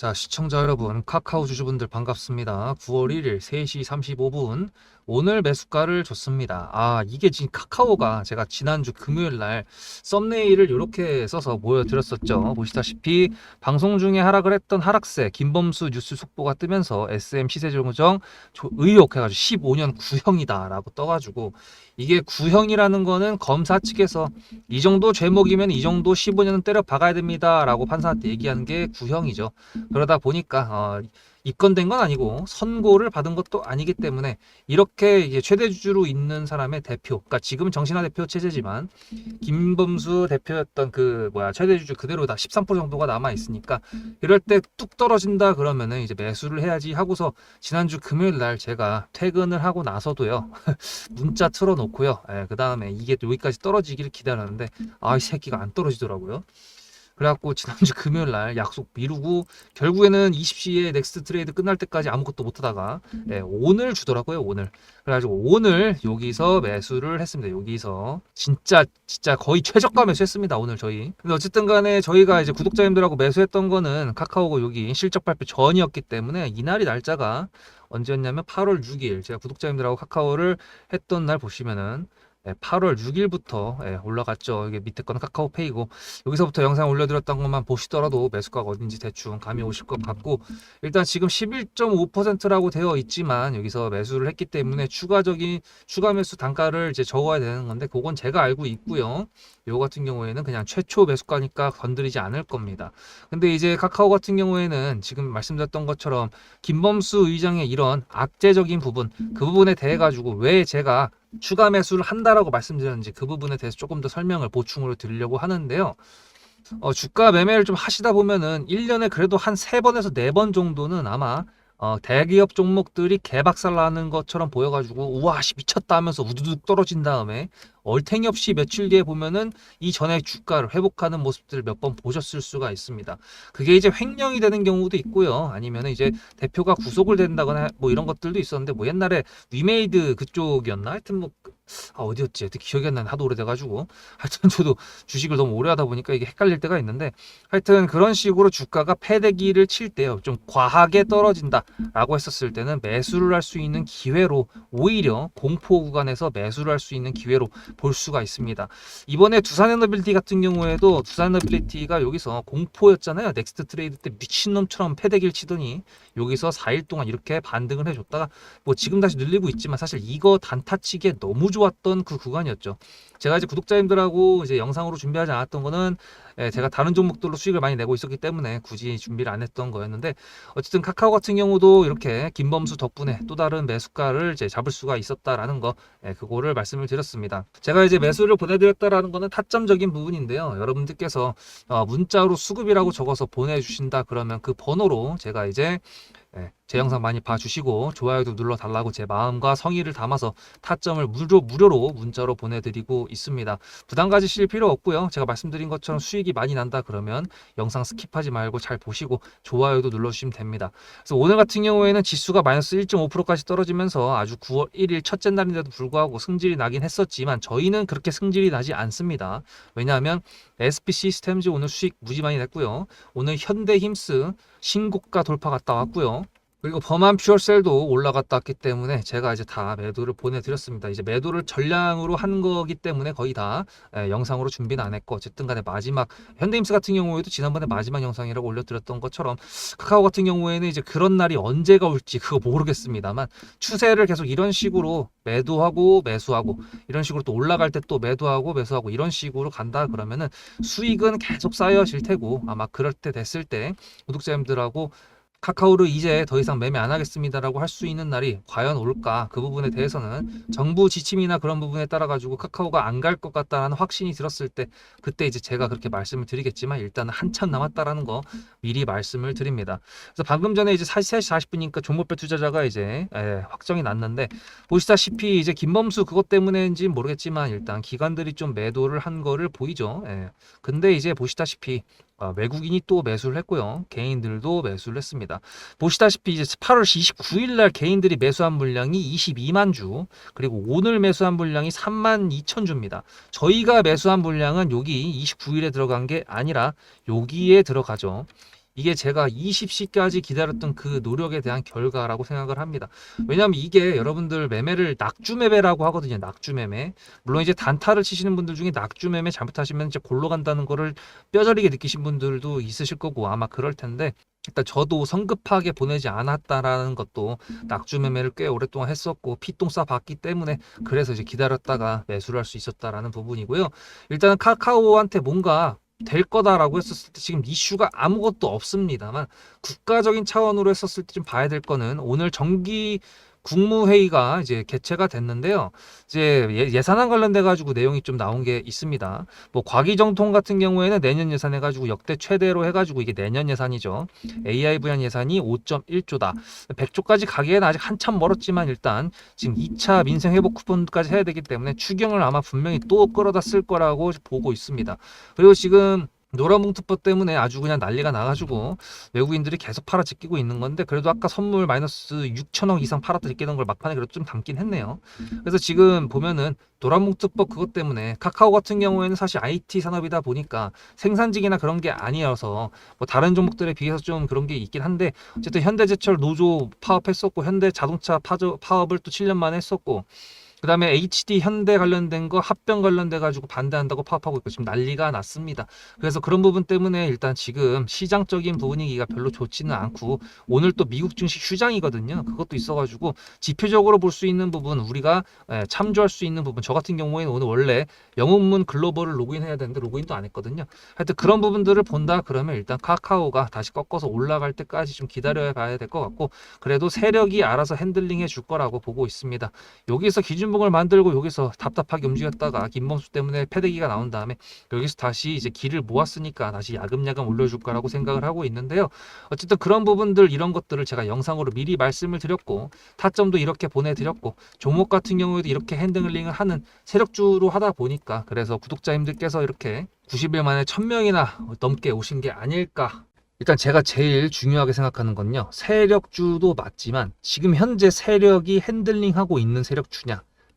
자, 시청자 여러분, 카카오 주주분들 반갑습니다. 9월 1일 3시 35분 오늘 매수가를 줬습니다. 아, 이게 지금 카카오가 제가 지난주 금요일 날 썸네일을 이렇게 써서 보여드렸었죠. 보시다시피 방송 중에 하락을 했던 하락세 김범수 뉴스 속보가 뜨면서 SM 시세 조정 조- 의혹 해가지고 15년 구형이다라고 떠가지고 이게 구형이라는 거는 검사 측에서 이 정도 죄목이면 이 정도 15년은 때려 박아야 됩니다라고 판사한테 얘기하는 게 구형이죠. 그러다 보니까 어, 입건된 건 아니고 선고를 받은 것도 아니기 때문에 이렇게 이게 최대 주주로 있는 사람의 대표, 그러니까 지금은 정신화 대표 체제지만 김범수 대표였던 그 뭐야 최대 주주 그대로 다 13% 정도가 남아 있으니까 이럴 때 뚝 떨어진다 그러면은 이제 매수를 해야지 하고서 지난주 금요일 날 제가 퇴근을 하고 나서도요 문자 틀어놓고요, 그 다음에 이게 여기까지 떨어지기를 기다렸는데 아 이 새끼가 안 떨어지더라고요. 그래갖고 지난주 금요일 날 약속 미루고 결국에는 20시에 넥스트 트레이드 끝날 때까지 아무것도 못하다가 예, 오늘 주더라고요 오늘. 그래가지고 오늘 여기서 매수를 했습니다. 여기서 진짜 진짜 거의 최저가 매수했습니다 오늘 저희. 근데 어쨌든 간에 저희가 이제 구독자님들하고 매수했던 거는 카카오고 여기 실적 발표 전이었기 때문에 이날이 날짜가 언제였냐면 8월 6일. 제가 구독자님들하고 카카오를 했던 날 보시면은 예, 8월 6일부터 예, 올라갔죠. 이게 밑에 거는 카카오페이고 여기서부터 영상 올려드렸던 것만 보시더라도 매수가가 어딘지 대충 감이 오실 것 같고 일단 지금 11.5%라고 되어 있지만 여기서 매수를 했기 때문에 추가적인 추가 매수 단가를 이제 적어야 되는 건데 그건 제가 알고 있고요. 요 같은 경우에는 그냥 최초 매수가니까 건드리지 않을 겁니다. 근데 이제 카카오 같은 경우에는 지금 말씀드렸던 것처럼 김범수 의장의 이런 악재적인 부분 그 부분에 대해 가지고 왜 제가 추가 매수를 한다라고 말씀드렸는지 그 부분에 대해서 조금 더 설명을 보충으로 드리려고 하는데요. 어, 주가 매매를 좀 하시다 보면은 1년에 그래도 한 3번에서 4번 정도는 아마 어, 대기업 종목들이 개박살 나는 것처럼 보여가지고 우와 씨 미쳤다 하면서 우두둑 떨어진 다음에 얼탱이 없이 며칠 뒤에 보면은 이 전에 주가를 회복하는 모습들을 몇 번 보셨을 수가 있습니다. 그게 이제 횡령이 되는 경우도 있고요. 아니면 이제 대표가 구속을 된다거나 뭐 이런 것들도 있었는데 뭐 옛날에 위메이드 그쪽이었나? 하여튼 뭐 아, 어디였지? 기억이 안 나는 하도 오래돼가지고 하여튼 저도 주식을 너무 오래 하다 보니까 이게 헷갈릴 때가 있는데 하여튼 그런 식으로 주가가 패대기를 칠 때요 좀 과하게 떨어진다라고 했었을 때는 매수를 할 수 있는 기회로 오히려 공포 구간에서 매수를 할 수 있는 기회로 볼 수가 있습니다. 이번에 두산 에너빌리티 같은 경우에도 두산 에너빌리티가 여기서 공포였잖아요. 넥스트 트레이드 때 미친놈처럼 패대기를 치더니 여기서 4일 동안 이렇게 반등을 해줬다가 뭐 지금 다시 늘리고 있지만 사실 이거 단타치기에 너무 좋 았던 그 구간이었죠. 제가 이제 구독자님들하고 이제 영상으로 준비하지 않았던 거는 예, 제가 다른 종목들로 수익을 많이 내고 있었기 때문에 굳이 준비를 안 했던 거였는데 어쨌든 카카오 같은 경우도 이렇게 김범수 덕분에 또 다른 매수가를 이제 잡을 수가 있었다라는 거 예, 그거를 말씀을 드렸습니다. 제가 이제 매수를 보내드렸다라는 거는 타점적인 부분인데요. 여러분들께서 어, 문자로 수급이라고 적어서 보내주신다 그러면 그 번호로 제가 이제 예, 제 영상 많이 봐주시고 좋아요도 눌러달라고 제 마음과 성의를 담아서 타점을 무료, 무료로 문자로 보내드리고 있습니다. 부담 가지실 필요 없고요. 제가 말씀드린 것처럼 수익이 많이 난다 그러면 영상 스킵하지 말고 잘 보시고 좋아요도 눌러주시면 됩니다. 그래서 오늘 같은 경우에는 지수가 마이너스 1.5%까지 떨어지면서 아주 9월 1일 첫째 날인데도 불구하고 승질이 나긴 했었지만 저희는 그렇게 승질이 나지 않습니다. 왜냐하면 SP 시스템즈 오늘 수익 무지 많이 냈고요. 오늘 현대힘스 신고가 돌파 갔다 왔고요. 그리고 범한 퓨어셀도 올라갔다 왔기 때문에 제가 이제 다 매도를 보내드렸습니다. 이제 매도를 전량으로 한 거기 때문에 거의 다 예, 영상으로 준비는 안 했고 어쨌든 간에 마지막 현대임스 같은 경우에도 지난번에 마지막 영상이라고 올려드렸던 것처럼 카카오 같은 경우에는 이제 그런 날이 언제가 올지 그거 모르겠습니다만 추세를 계속 이런 식으로 매도하고 매수하고 이런 식으로 또 올라갈 때 또 매도하고 매수하고 이런 식으로 간다 그러면은 수익은 계속 쌓여질 테고 아마 그럴 때 됐을 때 구독자님들하고 카카오를 이제 더 이상 매매 안 하겠습니다라고 할 수 있는 날이 과연 올까? 그 부분에 대해서는 정부 지침이나 그런 부분에 따라 가지고 카카오가 안 갈 것 같다라는 확신이 들었을 때 그때 이제 제가 그렇게 말씀을 드리겠지만 일단은 한참 남았다라는 거 미리 말씀을 드립니다. 그래서 방금 전에 이제 3시 40분이니까 종목별 투자자가 이제 예, 확정이 났는데 보시다시피 이제 김범수 그것 때문에인지 모르겠지만 일단 기관들이 좀 매도를 한 거를 보이죠. 예. 근데 이제 보시다시피 아, 외국인이 또 매수를 했고요. 개인들도 매수를 했습니다. 보시다시피 이제 8월 29일 날 개인들이 매수한 물량이 22만 주, 그리고 오늘 매수한 물량이 3만 2천 주입니다. 저희가 매수한 물량은 여기 29일에 들어간 게 아니라 여기에 들어가죠. 이게 제가 20시까지 기다렸던 그 노력에 대한 결과라고 생각을 합니다. 왜냐하면 이게 여러분들 매매를 낙주매매라고 하거든요. 낙주매매. 물론 이제 단타를 치시는 분들 중에 낙주매매 잘못하시면 이제 골로 간다는 거를 뼈저리게 느끼신 분들도 있으실 거고 아마 그럴 텐데 일단 저도 성급하게 보내지 않았다라는 것도 낙주매매를 꽤 오랫동안 했었고 피똥 싸 봤기 때문에 그래서 이제 기다렸다가 매수를 할 수 있었다라는 부분이고요. 일단은 카카오한테 뭔가 될 거다라고 했었을 때 지금 이슈가 아무것도 없습니다만 국가적인 차원으로 했었을 때 좀 봐야 될 거는 오늘 정기 국무회의가 이제 개최가 됐는데요. 이제 예- 예산안 관련돼 가지고 내용이 좀 나온 게 있습니다. 뭐 과기정통 같은 경우에는 내년 예산 해 가지고 역대 최대로 해 가지고 이게 내년 예산이죠. AI 분야 예산이 5.1조다. 100조까지 가기에는 아직 한참 멀었지만 일단 지금 2차 민생 회복 쿠폰까지 해야 되기 때문에 추경을 아마 분명히 또 끌어다 쓸 거라고 보고 있습니다. 그리고 지금 노란봉투법 때문에 아주 그냥 난리가 나가지고 외국인들이 계속 팔아 제끼고 있는 건데 그래도 아까 선물 마이너스 6천억 이상 팔았다 제끼는 걸 막판에 그래도 좀 담긴 했네요. 그래서 지금 보면은 노란봉투법 그것 때문에 카카오 같은 경우에는 사실 IT 산업이다 보니까 생산직이나 그런 게 아니어서 뭐 다른 종목들에 비해서 좀 그런 게 있긴 한데 어쨌든 현대제철 노조 파업했었고 현대자동차 파업을 또 7년 만에 했었고 그다음에 HD 현대 관련된 거 합병 관련돼 가지고 반대한다고 파업하고 있고 지금 난리가 났습니다. 그래서 그런 부분 때문에 일단 지금 시장적인 분위기가 별로 좋지는 않고 오늘 또 미국 증시 휴장이거든요. 그것도 있어 가지고 지표적으로 볼 수 있는 부분 우리가 예, 참조할 수 있는 부분 저 같은 경우에는 오늘 원래 영문문 글로벌을 로그인해야 되는데 로그인도 안 했거든요. 하여튼 그런 부분들을 본다 그러면 일단 카카오가 다시 꺾어서 올라갈 때까지 좀 기다려야 봐야 될 것 같고 그래도 세력이 알아서 핸들링 해 줄 거라고 보고 있습니다. 여기서 기준 봉을 만들고 여기서 답답하게 움직였다가 김범수 때문에 패대기가 나온 다음에 여기서 다시 이제 길을 모았으니까 다시 야금야금 올려줄 거라고 생각을 하고 있는데요. 어쨌든 그런 부분들 이런 것들을 제가 영상으로 미리 말씀을 드렸고 타점도 이렇게 보내드렸고 종목 같은 경우에도 이렇게 핸들링을 하는 세력주로 하다 보니까 그래서 구독자님들께서 이렇게 90일 만에 1000명이나 넘게 오신 게 아닐까 일단 제가 제일 중요하게 생각하는 건요. 세력주도 맞지만 지금 현재 세력이 핸들링하고 있는 세력주냐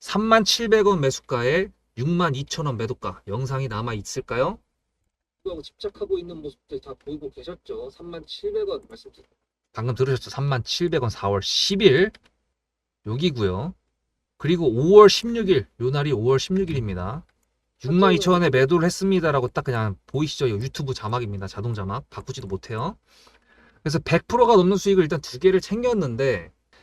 37,700원 매수가에 62,000원 매도가 영상이 남아 있을까요? 집착하고 있는 모습들 다 보이고 계셨죠? 37,700원 말씀드렸 방금 들으셨죠? 37,700원 4월 10일 여기고요. 그리고 5월 16일 요 날이 5월 16일입니다. 62,000원에 매도를 했습니다라고 딱 그냥 보이시죠? 유튜브 자막입니다. 자동 자막 바꾸지도 못해요. 그래서 100%가 넘는 수익을 일단 두 개를 챙겼는데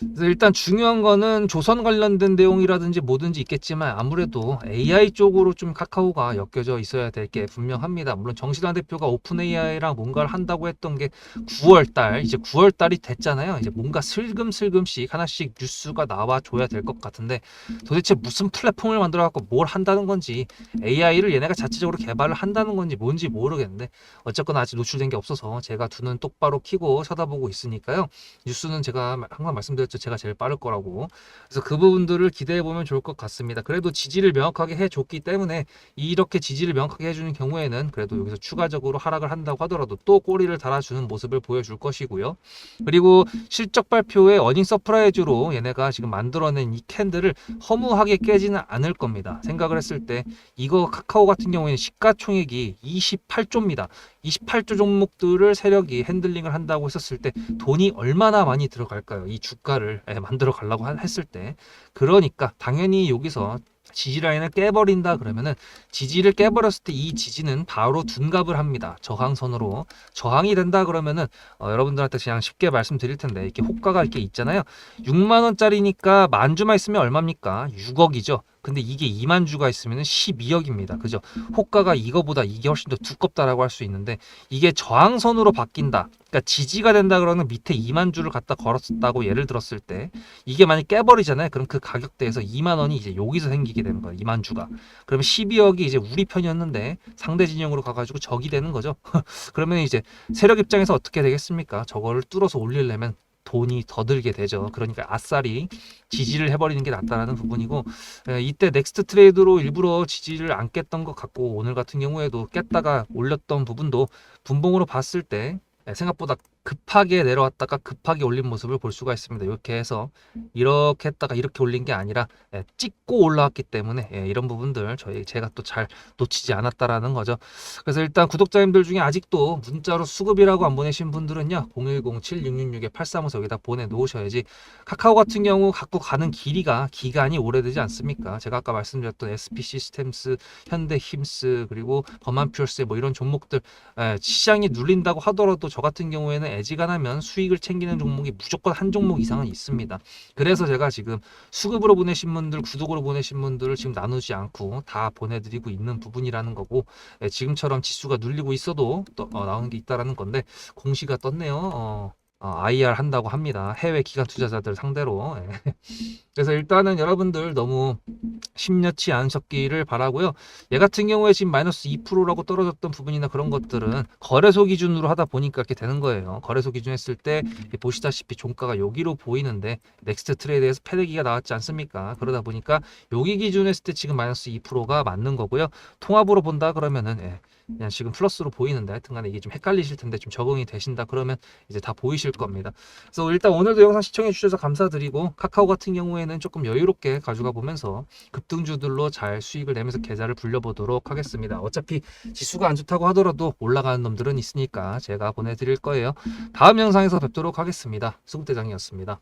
그래서 일단 중요한 거는 조선 관련된 내용이라든지 뭐든지 있겠지만 아무래도 AI 쪽으로 좀 카카오가 엮여져 있어야 될 게 분명합니다. 물론 정신환 대표가 오픈 AI랑 뭔가를 한다고 했던 게 9월 달 이제 9월 달이 됐잖아요. 이제 뭔가 슬금슬금씩 하나씩 뉴스가 나와 줘야 될 것 같은데 도대체 무슨 플랫폼을 만들어 갖고 뭘 한다는 건지 AI를 얘네가 자체적으로 개발을 한다는 건지 뭔지 모르겠는데 어쨌거나 아직 노출된 게 없어서 제가 두 눈 똑바로 키고 쳐다보고 있으니까요. 뉴스는 제가 항상 말씀드렸죠. 제가 제일 빠를 거라고. 그래서 그 부분들을 기대해 보면 좋을 것 같습니다. 그래도 지지를 명확하게 해줬기 때문에 이렇게 지지를 명확하게 해주는 경우에는 그래도 여기서 추가적으로 하락을 한다고 하더라도 또 꼬리를 달아주는 모습을 보여줄 것이고요. 그리고 실적 발표에 어닝 서프라이즈로 얘네가 지금 만들어낸 이 캔들을 허무하게 깨지는 않을 겁니다. 생각을 했을 때 이거 카카오 같은 경우에는 시가총액이 28조입니다. 28조 종목들을 세력이 핸들링을 한다고 했었을 때 돈이 얼마나 많이 들어갈까요? 이 주가를 예, 만들어 가려고 한- 했을 때 그러니까 당연히 여기서 지지 라인을 깨버린다 그러면은 지지를 깨버렸을 때 이 지지는 바로 둔갑을 합니다. 저항선으로 저항이 된다 그러면은 어, 여러분들한테 그냥 쉽게 말씀드릴 텐데 이렇게 호가가 이렇게 있잖아요. 6만 원짜리니까 만 주만 있으면 얼마입니까? 6억이죠. 근데 이게 2만 주가 있으면 12억입니다. 그죠? 호가가 이거보다 이게 훨씬 더 두껍다라고 할 수 있는데 이게 저항선으로 바뀐다. 그러니까 지지가 된다 그러면 밑에 2만 주를 갖다 걸었다고 예를 들었을 때 이게 만약 깨버리잖아요. 그럼 그 가격대에서 2만 원이 이제 여기서 생기게 되는 거예요. 2만 주가. 그러면 12억이 이제 우리 편이었는데 상대 진영으로 가가지고 적이 되는 거죠. 그러면 이제 세력 입장에서 어떻게 되겠습니까? 저거를 뚫어서 올리려면 돈이 더 들게 되죠. 그러니까 아싸리 지지를 해버리는 게 낫다라는 부분이고 에, 이때 넥스트 트레이드로 일부러 지지를 안 깼던 것 같고 오늘 같은 경우에도 깼다가 올렸던 부분도 분봉으로 봤을 때 에, 생각보다 급하게 내려왔다가 급하게 올린 모습을 볼 수가 있습니다. 이렇게 해서 이렇게 했다가 이렇게 올린 게 아니라 에, 찍고 올라왔기 때문에 에, 이런 부분들 저희 제가 또 잘 놓치지 않았다라는 거죠. 그래서 일단 구독자님들 중에 아직도 문자로 수급이라고 안 보내신 분들은요 010-7666-8354 여기다 보내놓으셔야지 카카오 같은 경우 갖고 가는 길이가 기간이 오래되지 않습니까? 제가 아까 말씀드렸던 SP 시스템스, 현대 힘스 그리고 범한 퓨얼스 뭐 이런 종목들 에, 시장이 눌린다고 하더라도 저 같은 경우에는 애지간하면 수익을 챙기는 종목이 무조건 한 종목 이상은 있습니다. 그래서 제가 지금 수급으로 보내신 분들, 구독으로 보내신 분들을 지금 나누지 않고 다 보내드리고 있는 부분이라는 거고 예, 지금처럼 지수가 눌리고 있어도 또, 어, 나오는 게 있다라는 건데 공시가 떴네요. 어, 어, IR 한다고 합니다. 해외 기관 투자자들 상대로. 예. 그래서 일단은 여러분들 너무 심려치 않으셨기를 바라고요. 얘 같은 경우에 지금 마이너스 2%라고 떨어졌던 부분이나 그런 것들은 거래소 기준으로 하다 보니까 이렇게 되는 거예요. 거래소 기준 했을 때 보시다시피 종가가 여기로 보이는데 넥스트 트레이드에서 패대기가 나왔지 않습니까? 그러다 보니까 여기 기준 했을 때 지금 마이너스 2%가 맞는 거고요. 통합으로 본다 그러면은 예, 그냥 지금 플러스로 보이는데 하여튼간에 이게 좀 헷갈리실 텐데 좀 적응이 되신다 그러면 이제 다 보이실 겁니다. 그래서 일단 오늘도 영상 시청해 주셔서 감사드리고 카카오 같은 경우에는 조금 여유롭게 가져가 보면서 급등주들로 잘 수익을 내면서 계좌를 불려보도록 하겠습니다. 어차피 지수가 안 좋다고 하더라도 올라가는 놈들은 있으니까 제가 보내드릴 거예요. 다음 영상에서 뵙도록 하겠습니다. 수국대장이었습니다.